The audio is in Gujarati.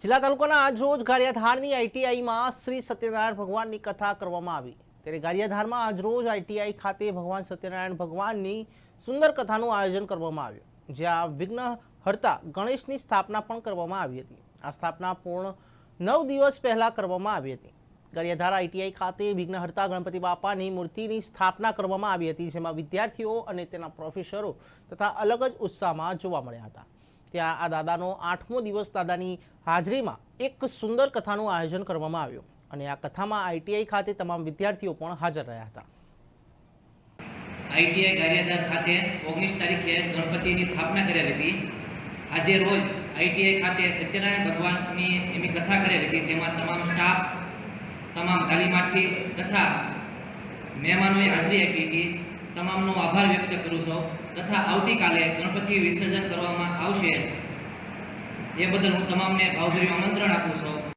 જિલ્લા તાલુકાના આજરોજ ગારિયાધારની આઈટીઆઈમાં શ્રી સત્યનારાયણ ભગવાનની કથા કરવામાં આવી. ત્યારે ગારિયાધારમાં આજરોજ આઈટીઆઈ ખાતે ભગવાન સત્યનારાયણ ભગવાનની સુંદર કથાનું આયોજન કરવામાં આવ્યું જ્યાં વિઘ્ન હર્તા ગણેશની સ્થાપના પણ કરવામાં આવી હતી. આ સ્થાપના પૂર્ણ નવ દિવસ પહેલાં કરવામાં આવી હતી. ગારિયાધાર આઈટીઆઈ ખાતે વિઘ્નહર્તા ગણપતિ બાપાની મૂર્તિની સ્થાપના કરવામાં આવી હતી, જેમાં વિદ્યાર્થીઓ અને તેના પ્રોફેસરો તથા અલગ જ ઉત્સાહમાં જોવા મળ્યા હતા. ત્યાં આ દાદાનો આઠમો દિવસ દાદાની હાજરીમાં એક સુંદર કથાનું આયોજન કરવામાં આવ્યું. અને આ કથામાં આઈટીઆઈ ખાતે તમામ વિદ્યાર્થીઓ પણ હાજર રહ્યા હતા. આઈટીઆઈ ગારિયાધાર ખાતે ઓગણીસ તારીખે ગણપતિની સ્થાપના કરેલી હતી. આજે રોજ આઈટીઆઈ ખાતે સત્યનારાયણ ભગવાનની એમની કથા કરેલી હતી. તેમાં તમામ સ્ટાફ, તમામ તાલીમાર્થી તથા મહેમાનોએ હાજરી આપી હતી. તમામનો આભાર વ્યક્ત કરું છું. તથા આવતીકાલે ગણપતિ વિસર્જન કરવામાં આવશે. એ બદલ હું તમામને ભાવભર્યું આમંત્રણ આપું છું.